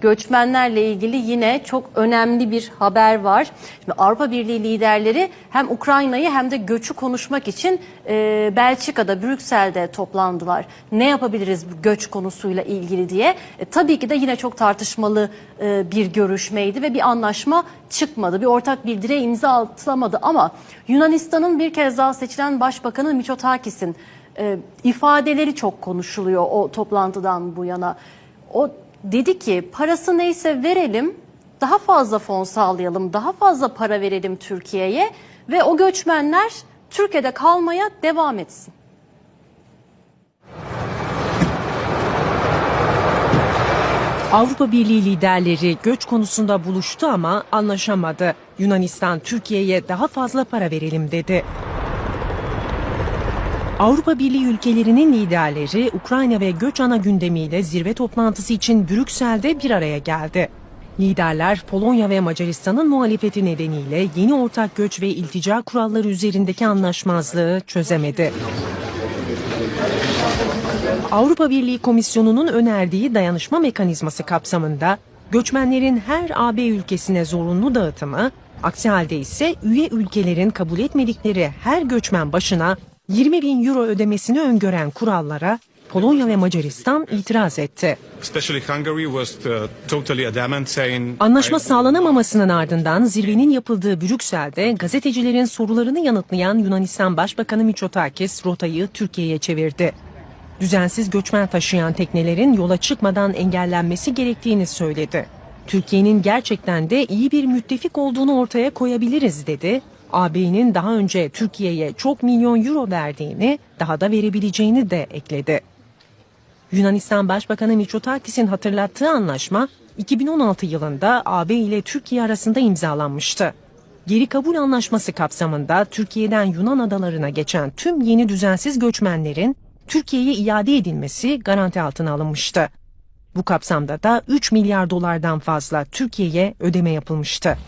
Göçmenlerle ilgili yine çok önemli bir haber var. Şimdi Avrupa Birliği liderleri hem Ukrayna'yı hem de göçü konuşmak için e, Belçika'da, Brüksel'de toplandılar. Ne yapabiliriz bu göç konusuyla ilgili diye. E, tabii ki de yine çok tartışmalı e, bir görüşmeydi ve bir anlaşma çıkmadı. Bir ortak bildiriye imza atılamadı ama Yunanistan'ın bir kez daha seçilen Başbakanı Mitsotakis'in e, ifadeleri çok konuşuluyor o toplantıdan bu yana. O dedi ki parası neyse verelim, daha fazla fon sağlayalım, daha fazla para verelim Türkiye'ye ve o göçmenler Türkiye'de kalmaya devam etsin. Avrupa Birliği liderleri göç konusunda buluştu ama anlaşamadı. Yunanistan Türkiye'ye daha fazla para verelim dedi. Avrupa Birliği ülkelerinin liderleri Ukrayna ve göç ana gündemiyle zirve toplantısı için Brüksel'de bir araya geldi. Liderler Polonya ve Macaristan'ın muhalefeti nedeniyle yeni ortak göç ve iltica kuralları üzerindeki anlaşmazlığı çözemedi. Avrupa Birliği Komisyonu'nun önerdiği dayanışma mekanizması kapsamında göçmenlerin her AB ülkesine zorunlu dağıtımı, aksi halde ise üye ülkelerin kabul etmedikleri her göçmen başına 20 bin euro ödemesini öngören kurallara Polonya ve Macaristan itiraz etti. Uh, Anlaşma sağlanamamasının ardından zirvenin yapıldığı Brüksel'de gazetecilerin sorularını yanıtlayan Yunanistan Başbakanı Mitsotakis rotayı Türkiye'ye çevirdi. Düzensiz göçmen taşıyan teknelerin yola çıkmadan engellenmesi gerektiğini söyledi. Türkiye'nin gerçekten de iyi bir müttefik olduğunu ortaya koyabiliriz dedi. AB'nin daha önce Türkiye'ye çok milyon euro verdiğini, daha da verebileceğini de ekledi. Yunanistan Başbakanı Mitsotakis'in hatırlattığı anlaşma 2016 yılında AB ile Türkiye arasında imzalanmıştı. Geri kabul anlaşması kapsamında Türkiye'den Yunan adalarına geçen tüm yeni düzensiz göçmenlerin Türkiye'ye iade edilmesi garanti altına alınmıştı. Bu kapsamda da 3 milyar dolardan fazla Türkiye'ye ödeme yapılmıştı.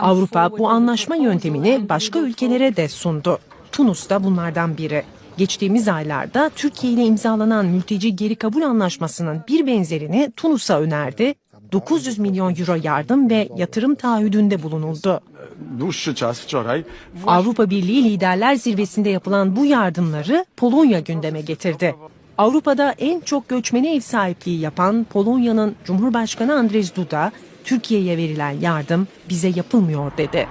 Avrupa bu anlaşma yöntemini başka ülkelere de sundu. Tunus da bunlardan biri. Geçtiğimiz aylarda Türkiye ile imzalanan mülteci geri kabul anlaşmasının bir benzerini Tunus'a önerdi. 900 milyon euro yardım ve yatırım taahhüdünde bulunuldu. Avrupa Birliği Liderler Zirvesi'nde yapılan bu yardımları Polonya gündeme getirdi. Avrupa'da en çok göçmene ev sahipliği yapan Polonya'nın Cumhurbaşkanı Andrzej Duda, Türkiye'ye verilen yardım bize yapılmıyor dedi.